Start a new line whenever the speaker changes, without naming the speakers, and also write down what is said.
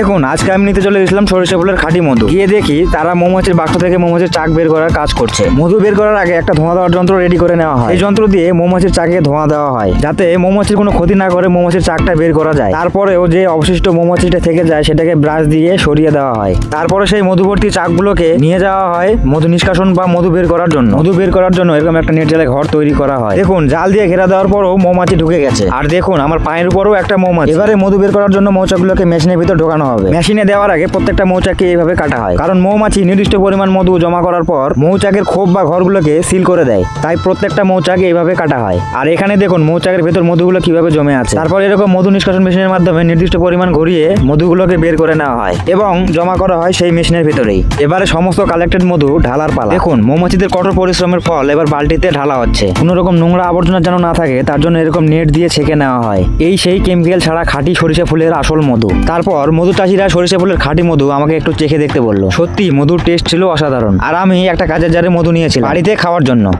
দেখুন, আজকে আমি নিতে চলে গেছিলাম সরিষা ফুলের খাঁটি মধু। গিয়ে দেখি তারা মৌমাছির বাক্স থেকে মৌমাছির চাক বের করার কাজ করছে। মধু বের করার আগে একটা ধোঁয়া দেওয়ার যন্ত্র রেডি করে নেওয়া হয়। এই যন্ত্র দিয়ে মৌমাছির চাকে ধোঁয়া দেওয়া হয়, যাতে মৌমাছির কোনো ক্ষতি না করে মৌমাছির চাকটা বের করা যায়। তারপরেও যে অবশিষ্ট মৌমাছিটা থেকে যায়, সেটাকে ব্রাশ দিয়ে সরিয়ে দেওয়া হয়। তারপরে সেই মধুবর্তী চাকগুলোকে নিয়ে যাওয়া হয় মধু নিষ্কাশন বা মধু বের করার জন্য। মধু বের করার জন্য এরকম একটা নেট জালে ঘর তৈরি করা হয়। দেখুন, জাল দিয়ে ঘেরা দেওয়ার পরও মৌমাছি ঢুকে গেছে। আর দেখুন, আমার পায়ের উপরও একটা মৌমাছি। এবারে মধু বের করার জন্য মৌচাকগুলোকে মেশিনের ভিতর ঢোকানো হবে। মেশিনে দেওয়ার আগে প্রত্যেকটা মৌচাককে এইভাবে কাটা হয়। কারণ মৌমাছি নির্দিষ্ট পরিমাণ মধু জমা করার পর মৌচাকের খোপ বা ঘরগুলোকে সিল করে দেয়। তাই প্রত্যেকটা মৌচাকে এইভাবে কাটা হয়। আর এখানে দেখুন, মৌচাকের ভেতর মধুগুলো কীভাবে জমে আছে। তারপর এরকম মধু নিষ্কাশন মেশিনের মাধ্যমে নির্দিষ্ট পরিমাণ ঘুরিয়ে মধুগুলোকে বের করে নেওয়া হয় এবং জমা করা হয় সেই মেশিনের ভেতরেই। এবারে সমস্ত কালেক্টেড মধু ঢালার পালা। দেখুন, মৌমাছিদের কঠোর পরিশ্রমের ফল এবার বালতিতে ঢালা হচ্ছে। কোনো রকম নোংরা আবর্জনা যেন না থাকে, তার জন্য এরকম নেট দিয়ে ছেঁকে নেওয়া হয়। এই সেই কেমিক্যাল ছাড়া খাঁটি সরিষা ফুলের আসল মধু। তারপর মধু চাষিরা সরিষা ফুলের খাঁটি মধু আমাকে একটু চেখে দেখতে বলল। সত্যি, মধুর টেস্ট ছিল অসাধারণ। আর আমি একটা কাজের জারে মধু নিয়েছিলাম। বাড়িতে খাওয়ার জন্য।